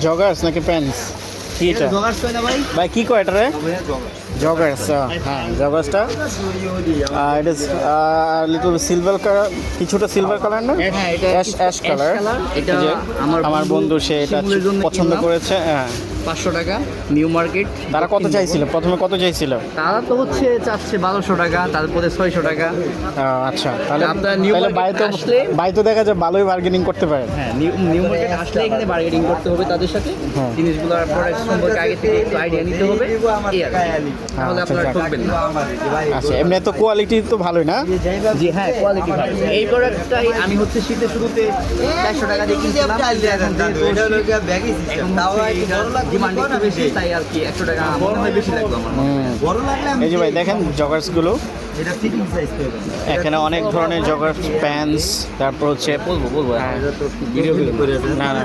Joggers নাকি pants কি এটা? জগার্স কয় না ভাই? ভাই কি কয় এটা রে জগার্স হ্যাঁ জগার্সটা it is little silver colour কিছুটা সিলভার কালার না? হ্যাঁ, এটা অ্যাশ অ্যাশ কালার এটা আমার আমার বন্ধু সে এটা পছন্দ করেছে হ্যাঁ। পাঁচশো টাকা নিউ মার্কেট। তারা কত চাইছিল? প্রথমে কত চাইছিল? তারা তো হচ্ছে চাচ্ছে বারোশো টাকা তারপরে ছয়শো টাকা। আচ্ছা তাহলে আপনার নিউ মার্কেট আসলে- বাই তো দেখা যায় ভালোই বার্গেনিং করতে পারে। হ্যাঁ নিউ নিউ মার্কেট আসলে এখানে বার্গেনিং করতে হবে তাদের সাথে। হ্যাঁ। জিনিসগুলোর প্রোডাক্ট সম্পর্কে আগে থেকে একটু আইডিয়া নিতে হবে। তাহলে আচ্ছা, আপনারা ঠকবেন না। আচ্ছা এমনি তো কোয়ালিটি তো ভালোই না? জি হ্যাঁ কোয়ালিটি ভালো। এই প্রোডাক্টটাই আমি হচ্ছে শীতের শুরুতে চারশো টাকা দিয়ে কিনছিলাম। ডিমান্ড একটু বেশি। তাই আর কি একশো টাকা হয় বেশি লাগল আমার হুম। এই যে ভাই দেখেন জগার্সগুলো। এখানে অনেক ধরনের জগার্স প্যান্টস তারপর হচ্ছে বলব বলব। হ্যাঁ। ভিডিও না না।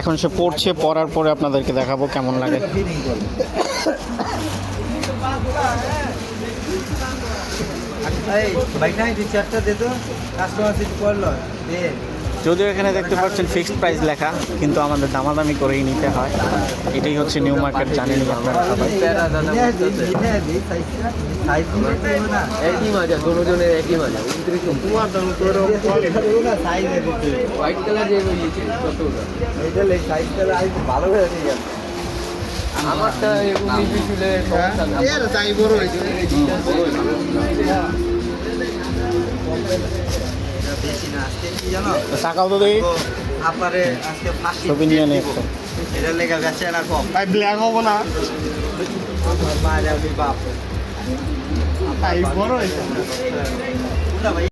এখন সে পড়ছে পড়ার পরে আপনাদেরকে দেখাবো কেমন লাগে। যদিও এখানে দেখতে পাচ্ছেন ফিক্সড প্রাইস লেখা কিন্তু আমাদের দামাদামি করেই নিতে হয়। এটাই হচ্ছে নিউ মার্কেট জানেনই আপনারা সবাই? কোনো জনের টাকাও তো দেখি আপনারে আজকে ফাঁসি ছবি নিয়ে একটা এটা লেগে গেছে না কম। ভাই ব্ল্যাক হব না। মায়ের বাপ বড় হয়েছে। ভাই?